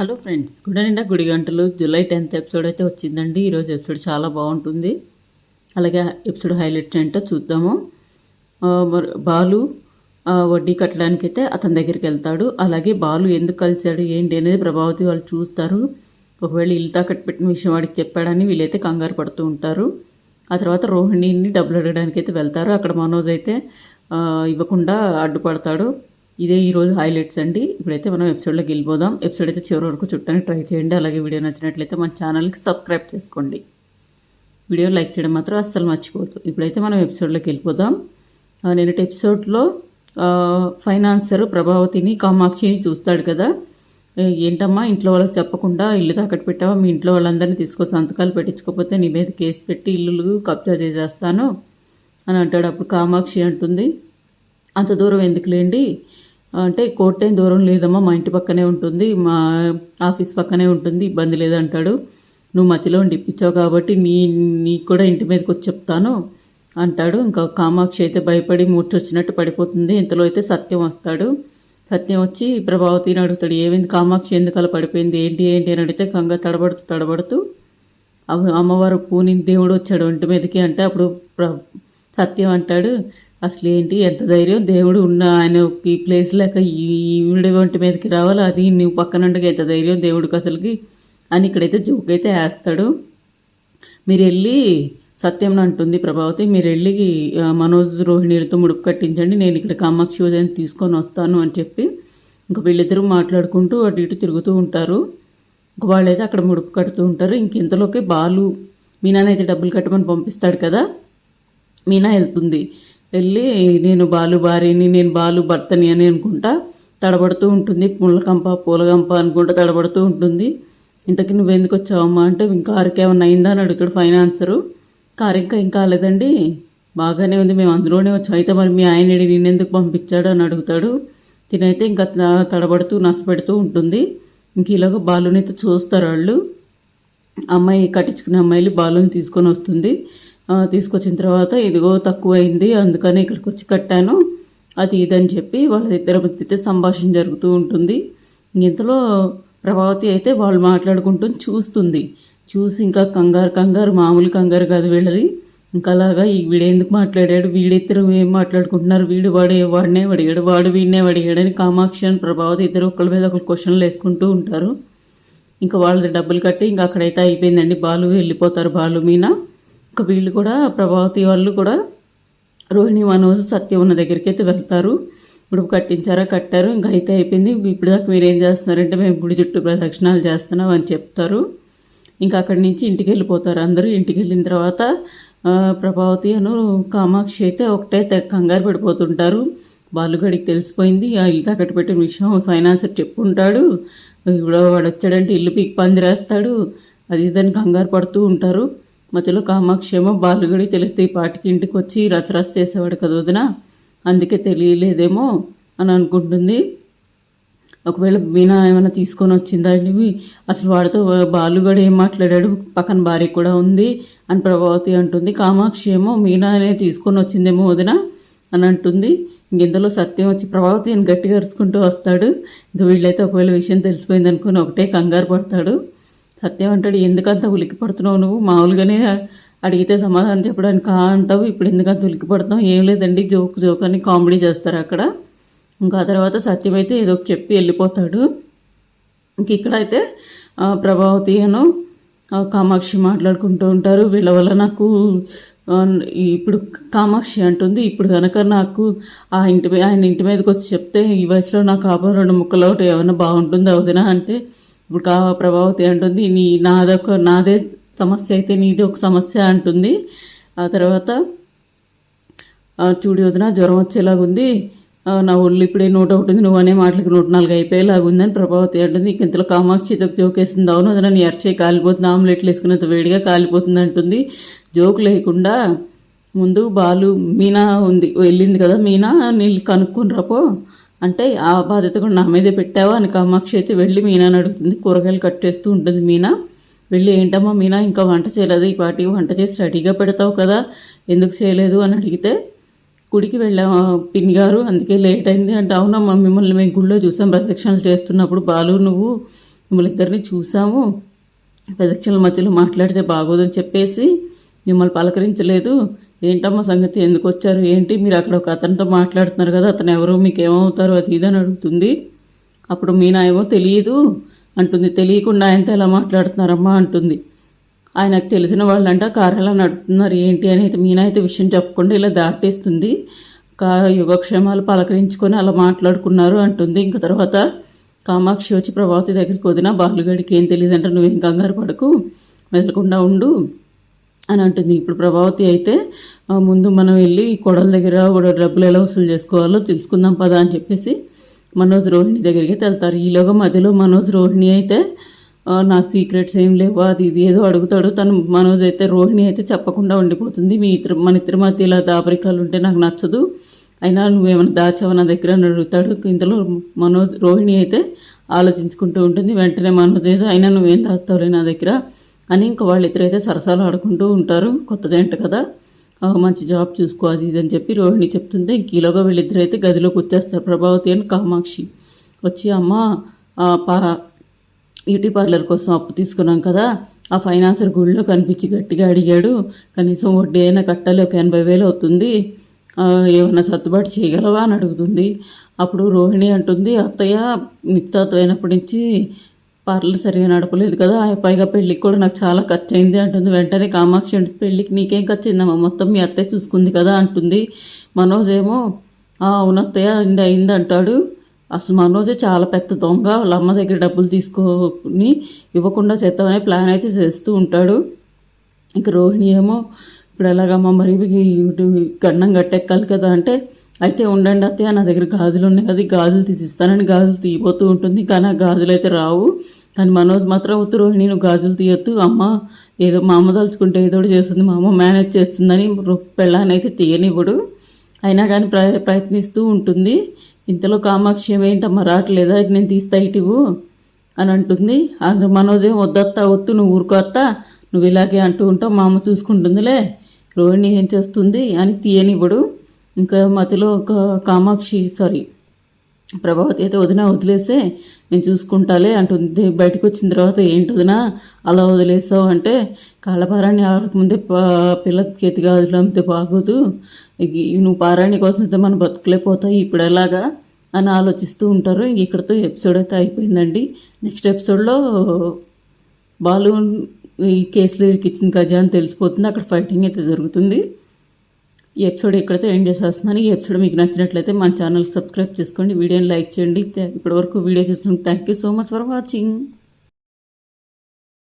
Hello friends గుడి నిండా గుడి గంటలు. జూలై టెన్త్ ఎపిసోడ్ అయితే వచ్చిందండి. ఈరోజు ఎపిసోడ్ చాలా బాగుంటుంది. అలాగే ఎపిసోడ్ హైలైట్స్ ఏంటో చూద్దాము. బాలు వడ్డీ కట్టడానికైతే అతని దగ్గరికి వెళ్తాడు. అలాగే బాలు ఎందుకు కలిశాడు ఏంటి అనేది ప్రభావతి వాళ్ళు చూస్తారు. ఒకవేళ ఇల్లు తాకట్టు పెట్టిన విషయం వాడికి చెప్పాడని వీళ్ళైతే కంగారు పడుతూ ఉంటారు. ఆ తర్వాత రోహిణిని డబ్బులు అడగడానికి అయితే వెళ్తారు. అక్కడ మనోజ్ అయితే ఇవ్వకుండా అడ్డుపడతాడు. ఇదే ఈరోజు హైలైట్స్ అండి. ఇప్పుడైతే మనం ఎపిసోడ్లోకి వెళ్ళిపోదాం ఎపిసోడ్ అయితే చివరి వరకు చుట్టానికి ట్రై చేయండి. అలాగే వీడియో నచ్చినట్లయితే మన ఛానల్కి సబ్స్క్రైబ్ చేసుకోండి. వీడియో లైక్ చేయడం మాత్రం అస్సలు మర్చిపోవద్దు. ఇప్పుడైతే మనం ఎపిసోడ్లోకి వెళ్ళిపోదాం. ఆ, నిన్నటి ఎపిసోడ్లో ఫైనాన్సర్ ప్రభావతిని కామాక్షిని చూస్తాడు కదా. ఏంటమ్మా ఇంట్లో వాళ్ళకి చెప్పకుండా ఇల్లు తాకట్టు పెట్టావా? మీ ఇంట్లో వాళ్ళందరినీ తీసుకో సంతకాలు పెట్టించుకోకపోతే నీ మీద కేసు పెట్టి ఇల్లు కబ్జా చేసేస్తాను? అని అంటాడు. అప్పుడు కామాక్షి అంటుంది. అంత దూరం ఎందుకులేండి? అంటే కోర్ట్ ఏం దూరం లేదమ్మా మా ఇంటి పక్కనే ఉంటుంది మా ఆఫీస్ పక్కనే ఉంటుంది ఇబ్బంది లేదంటాడు. నువ్వు మధ్యలో ఉండి ఇప్పించావు కాబట్టి నీ నీకు కూడా ఇంటి మీదకి వచ్చి చెప్తాను అంటాడు. ఇంకా కామాక్షి అయితే భయపడి మూర్చొచ్చినట్టు పడిపోతుంది. ఇంతలో అయితే సత్యం వస్తాడు. సత్యం వచ్చి ప్రభావతిని అడుగుతాడు. ఏమైంది కామాక్షి? ఎందుకు అలా పడిపోయింది? ఏంటి ఏంటి? అని అడిగితే కంగా తడబడుతూ తడబడుతూ అమ్మవారు పూని దేవుడు వచ్చాడు ఒంటి మీదకి అంటే అప్పుడు ప్ర- సత్యం అంటాడు. అసలు ఏంటి ఎంత ధైర్యం? దేవుడు ఉన్న ఆయన ఈ ప్లేస్ లేక ఈవిడ వంటి మీదకి రావాలి? అది నువ్వు పక్కన ఉండగా ఎంత ధైర్యం దేవుడికి అసలుకి? అని ఇక్కడైతే జోక్ అయితే వేస్తాడు. మీరు వెళ్ళి సత్యం అంటుంది ప్రభావతి మీరు వెళ్ళి మనోజ్ రోహిణీలతో ముడుపు కట్టించండి నేను ఇక్కడ కామాక్షి ఉదయం తీసుకొని వస్తాను అని చెప్పి ఇంకా వీళ్ళిద్దరూ మాట్లాడుకుంటూ అటు ఇటు తిరుగుతూ ఉంటారు. ఇంక వాళ్ళైతే అక్కడ ముడుపు కడుతూ ఉంటారు. ఇంకెంతలోకి బాలు మీనానైతే డబ్బులు కట్టమని పంపిస్తాడు కదా? మీనా వెళ్తుంది. వెళ్ళి నేను బాలు భార్యని నేను బాలు భర్తని అని అనుకుంటా తడబడుతూ ఉంటుంది. పుల్లకంప పూలగంప అనుకుంటా తడబడుతూ ఉంటుంది. ఇంతకీ నువ్వు ఎందుకు వచ్చావమ్మా అంటే ఇంకా కారుకి ఏమన్నా అయిందా అని అడుగుతాడు ఫైనాన్సరు కారు ఇంకా ఇంకా కాలేదండి. బాగానే ఉంది మేము అందులోనే వచ్చాం. అయితే మరి మీ ఆయన నిన్నెందుకు పంపించాడు అని అడుగుతాడు. తినైతే ఇంకా తడబడుతూ నష్టపెడుతూ ఉంటుంది. ఇంక ఇలాగ బాలునైతే చూస్తారు వాళ్ళు. అమ్మాయి కట్టించుకునే అమ్మాయిలు బాలుని తీసుకొని వస్తుంది. తీసుకొచ్చిన తర్వాత ఇదిగో తక్కువైంది అందుకని ఇక్కడికి వచ్చి కట్టాను. అది ఇదని చెప్పి వాళ్ళ ఇద్దరి మధ్య అయితే సంభాషణ జరుగుతూ ఉంటుంది. ఇంతలో ప్రభావతి అయితే వాళ్ళు మాట్లాడుకుంటూ చూస్తుంది. చూసి ఇంకా కంగారు కంగారు మామూలు కంగారు కాదు వీళ్ళది. ఇంకా అలాగా ఈ వీడెందుకు మాట్లాడాడు? వీడిద్దరు ఏం మాట్లాడుకుంటున్నారు? వీడు వాడు వాడినే అడిగాడు. వాడు వీడినే అడిగాడని కామాక్షి అని ప్రభావతి ఇద్దరు ఒకళ్ళ మీద ఒకరు క్వశ్చన్లు వేసుకుంటూ ఉంటారు. ఇంకా వాళ్ళది డబ్బులు కట్టి ఇంకా అక్కడైతే అయిపోయిందండి. బాలు వెళ్ళిపోతారు బాలు మీనా. వీళ్ళు కూడా ప్రభావతి వాళ్ళు కూడా రోహిణి మనోజ్ సత్యం ఉన్న దగ్గరికి అయితే వెళ్తారు. ఇప్పుడు కట్టించారా కట్టారు. ఇంకా అయితే అయిపోయింది. ఇప్పుడు దాకా మీరు ఏం చేస్తున్నారంటే మేము గుడి చుట్టూ ప్రదక్షిణాలు చేస్తున్నాం అని చెప్తారు. ఇంకా అక్కడి నుంచి ఇంటికి వెళ్ళిపోతారు అందరూ. ఇంటికి వెళ్ళిన తర్వాత ప్రభావతి అను కామాక్షి అయితే ఒకటే కంగారు పడిపోతుంటారు. బాలుగడికి తెలిసిపోయింది. ఆ ఇల్లు తాకట్టు పెట్టిన విషయం ఫైనాన్సర్ చెప్పుకుంటాడు. ఇప్పుడు వాడు వచ్చాడంటే ఇల్లు పీక్ పందిరేస్తాడు అది ఇదని కంగారు పడుతూ ఉంటారు. మధ్యలో కామాక్షేమో బాలుగడి తెలిస్తే ఈ పాటికి ఇంటికి వచ్చి రచరచ చేసేవాడు కదా వదిన? అందుకే తెలియలేదేమో అని అనుకుంటుంది. ఒకవేళ మీనా ఏమైనా తీసుకొని వచ్చిందా అనేవి అసలు వాడితో బాలుగడు ఏం మాట్లాడాడు? పక్కన భార్య కూడా ఉంది అని ప్రభావతి అంటుంది. కామాక్షి ఏమో మీనానే తీసుకొని వచ్చిందేమో వదిన? అని అంటుంది. ఇంకెందులో సత్యం వచ్చి ప్రభావతి అని గట్టిగా అరుచుకుంటూ వస్తాడు. ఇంకా వీళ్ళైతే ఒకవేళ విషయం తెలిసిపోయింది అనుకుని ఒకటే కంగారు పడతాడు. సత్యం అంటాడు ఎందుకంత ఉలికి పడుతున్నావు నువ్వు? మామూలుగానే అడిగితే సమాధానం చెప్పడానికి కా అంటావు? ఇప్పుడు ఎందుకంత ఉలికి పడుతున్నావు ఏం లేదండి జోక్ జోక్ అని కామెడీ చేస్తారు అక్కడ. ఇంకా ఆ తర్వాత సత్యం అయితే ఏదో ఒకటి చెప్పి వెళ్ళిపోతాడు. ఇంక ఇక్కడైతే అయితే ప్రభావతి అను కామాక్షి మాట్లాడుకుంటూ ఉంటారు. వీళ్ళ వల్ల నాకు ఇప్పుడు కామాక్షి అంటుంది ఇప్పుడు కనుక నాకు ఆ ఇంటి మీద ఆయన ఇంటి మీదకి వచ్చి చెప్తే ఈ వయసులో నాకు ఆప రెండు ముక్కలు ఒకటి ఏమైనా బాగుంటుందా వదినా? అంటే ఇప్పుడు కావా ప్రభావతి అంటుంది నీ నాదొక నాదే సమస్య అయితే నీది ఒక సమస్య అంటుంది. ఆ తర్వాత చూడు వదిన జ్వరం వచ్చేలాగుంది నా ఒళ్ళు ఇప్పుడే నూట ఒకటి ఉంది. నువ్వు అనే మాటలకి నూట నాలుగు అయిపోయేలాగా ఉందని ప్రభావతి అంటుంది. ఇంతలో కామాక్షి జోకేసింది అవును వదిన నీ అర్చే కాలిపోతుంది. ఆమ్లెట్లు వేసుకున్నంత వేడిగా కాలిపోతుంది అంటుంది. జోక్ లేకుండా ముందు బాలు మీనా ఉంది. వెళ్ళింది కదా మీనా నీళ్ళు కనుక్కుని రాపో అంటే ఆ బాధ్యత కూడా నా మీదే పెట్టావా? అని కామాక్షి అయితే వెళ్ళి మీనాని అడుగుతుంది. కూరగాయలు కట్ చేస్తూ ఉంటుంది మీనా. వెళ్ళి ఏంటమ్మా మీనా ఇంకా వంట చేయలేదు. ఈ పాటి వంట చేసి రెడీగా పెడతావు కదా. ఎందుకు చేయలేదు? అని అడిగితే గుడికి వెళ్ళాము పిన్ గారు. అందుకే లేట్ అయింది అంటే. అవునమ్మా మిమ్మల్ని మేము గుళ్ళో చూసాం. ప్రదక్షిణలు చేస్తున్నప్పుడు బాలు నువ్వు మిమ్మల్ని ఇద్దరిని చూసాము. ప్రదక్షిణల మధ్యలో మాట్లాడితే బాగోదని చెప్పేసి మిమ్మల్ని పలకరించలేదు. ఏంటమ్మా సంగతి? ఎందుకు వచ్చారు? ఏంటి? మీరు అక్కడ ఒక అతనితో మాట్లాడుతున్నారు కదా అతను ఎవరు? మీకు ఏమవుతారు అది ఇది అని అడుగుతుంది. అప్పుడు మీనా ఏమో తెలియదు అంటుంది. తెలియకుండా ఆయనతో ఎలా మాట్లాడుతున్నారమ్మా అంటుంది. ఆయనకు తెలిసిన వాళ్ళంట కారు ఎలా నడుపుతున్నారు. ఏంటి అని అయితే మీనా అయితే విషయం చెప్పకుండా ఇలా దాటేస్తుంది. కా యుగక్షేమాలు పలకరించుకొని అలా మాట్లాడుకున్నారు అంటుంది. ఇంక తర్వాత కామాక్షి వచ్చి ప్రభావతి దగ్గరికి వదిన బాలుగడికి ఏం తెలియదంటే నువ్వేం కంగారు పడకు మెదలకుండా ఉండు. అని అంటుంది. ఇప్పుడు ప్రభావతి అయితే ముందు మనం వెళ్ళి కొడల దగ్గర డబ్బులు ఎలా వసూలు చేసుకోవాలో తెలుసుకుందాం పదా అని చెప్పేసి మనోజ్ రోహిణి దగ్గరికి వెళ్తారు. ఈలోగా మధ్యలో మనోజ్ రోహిణి అయితే నా సీక్రెట్స్ ఏం లేవు అది ఇది ఏదో అడుగుతాడు. తను మనోజ్ అయితే రోహిణి అయితే చెప్పకుండా ఉండిపోతుంది. మీ ఇద్దరు మన ఇద్దరి మధ్య ఇలా దాపరికాలు ఉంటే నాకు నచ్చదు. అయినా నువ్వేమైనా దాచావు నా దగ్గర అని అడుగుతాడు. ఇంతలో మనోజ్ రోహిణి అయితే ఆలోచించుకుంటూ ఉంటుంది. వెంటనే మనోజ్ అయితే అయినా నువ్వేం దాస్తావులే నా దగ్గర? అని ఇంక వాళ్ళిద్దరైతే సరసాలు ఆడుకుంటూ ఉంటారు. కొత్త జంట కదా. మంచి జాబ్ చూసుకో అది ఇది అని చెప్పి రోహిణి చెప్తుంటే ఇంకీలోగా వీళ్ళిద్దరైతే గదిలోకి వచ్చేస్తారు. ప్రభావతి అని కామాక్షి. వచ్చి అమ్మ పా బ్యూటీ పార్లర్ కోసం అప్పు తీసుకున్నాం కదా. ఆ ఫైనాన్సర్ గుళ్ళో కనిపించి గట్టిగా అడిగాడు. కనీసం వడ్డీ అయినా కట్టాలి ఒక ఎనభై వేలు అవుతుంది. ఏమైనా సర్దుబాటు చేయగలవా? అని అడుగుతుంది. అప్పుడు రోహిణి అంటుంది అత్తయ్య నిశ్చితార్థం అయినప్పటి నుంచి పార్లర్ సరిగా నడపలేదు కదా పైగా పెళ్ళికి కూడా నాకు చాలా ఖర్చు అయింది అంటుంది. వెంటనే కామాక్షి పెళ్ళికి నీకేం ఖర్చు అయిందమ్మా మొత్తం మీ అత్తయ్య చూసుకుంది కదా అంటుంది. మనోజ్ ఏమో అవునత్తయ్య అయింది అయింది అంటాడు. అసలు మనోజే చాలా పెద్ద దొంగ వాళ్ళ అమ్మ దగ్గర డబ్బులు తీసుకొని ఇవ్వకుండా చేద్దామనే ప్లాన్ అయితే చేస్తూ ఉంటాడు. ఇంక రోహిణి ఏమో ఇప్పుడు ఎలాగమ్మా మరి గండం గట్టెక్కాలి కదా అంటే అయితే ఉండండి అత్తయ్య నా దగ్గర గాజులు ఉన్నాయి. కదా గాజులు తీసిస్తానని గాజులు తీయబోతూ ఉంటుంది. కానీ ఆ గాజులు అయితే రావు. కానీ మనోజ్ మాత్రం వద్దు రోహిణి నువ్వు గాజులు తీయొద్దు. అమ్మ ఏదో మా అమ్మ తలుచుకుంటే ఏదో చేస్తుంది. మా అమ్మ మేనేజ్ చేస్తుందని పెళ్ళాన్ని అయితే తీయనివ్వడు. అయినా కానీ ప్ర ప్రయత్నిస్తూ ఉంటుంది. ఇంతలో కామాక్షి ఏంటమ్మా రావట్లేదా? నేను తీస్తా ఇటువు అని అంటుంది. అది మనోజ్ ఏం వద్దత్తా వద్దు నువ్వు ఊరుకోత్తా నువ్వు ఇలాగే అంటూ ఉంటావు మా అమ్మ చూసుకుంటుందిలే. రోహిణి ఏం చేస్తుంది? అని తీయనివ్వడు. ఇంకా మధ్యలో ఒక కామాక్షి సారీ ప్రభావతి అయితే వదిన వదిలేసే నేను చూసుకుంటాలే అంటుంది. బయటకు వచ్చిన తర్వాత ఏంటి వదిన అలా వదిలేసావు అంటే కాళ్ళపారాన్ని ఆడకముందే పిల్లకి చేతి గాజులు అమ్మితే బాగోదు. నువ్వు పారాణి కోసం అయితే మనం బతుకులేపోతాయి ఇప్పుడు ఎలాగా? అని ఆలోచిస్తూ ఉంటారు. ఇక్కడతో ఎపిసోడ్ అయితే అయిపోయిందండి. నెక్స్ట్ ఎపిసోడ్లో బాలు ఈ కేసులో ఇచ్చిన గజా అని తెలిసిపోతుంది. అక్కడ ఫైటింగ్ అయితే జరుగుతుంది. ఈ ఎపిసోడ్ ఇక్కడితో ఎండ్ చేసేస్తున్నాను. ఈ ఎపిసోడ్ మీకు నచ్చినట్లయితే మన ఛానల్ సబ్స్క్రైబ్ చేసుకోండి. వీడియోని లైక్ చేయండి. ఇప్పటివరకు వీడియో చూసినందుకు thank you so much for watching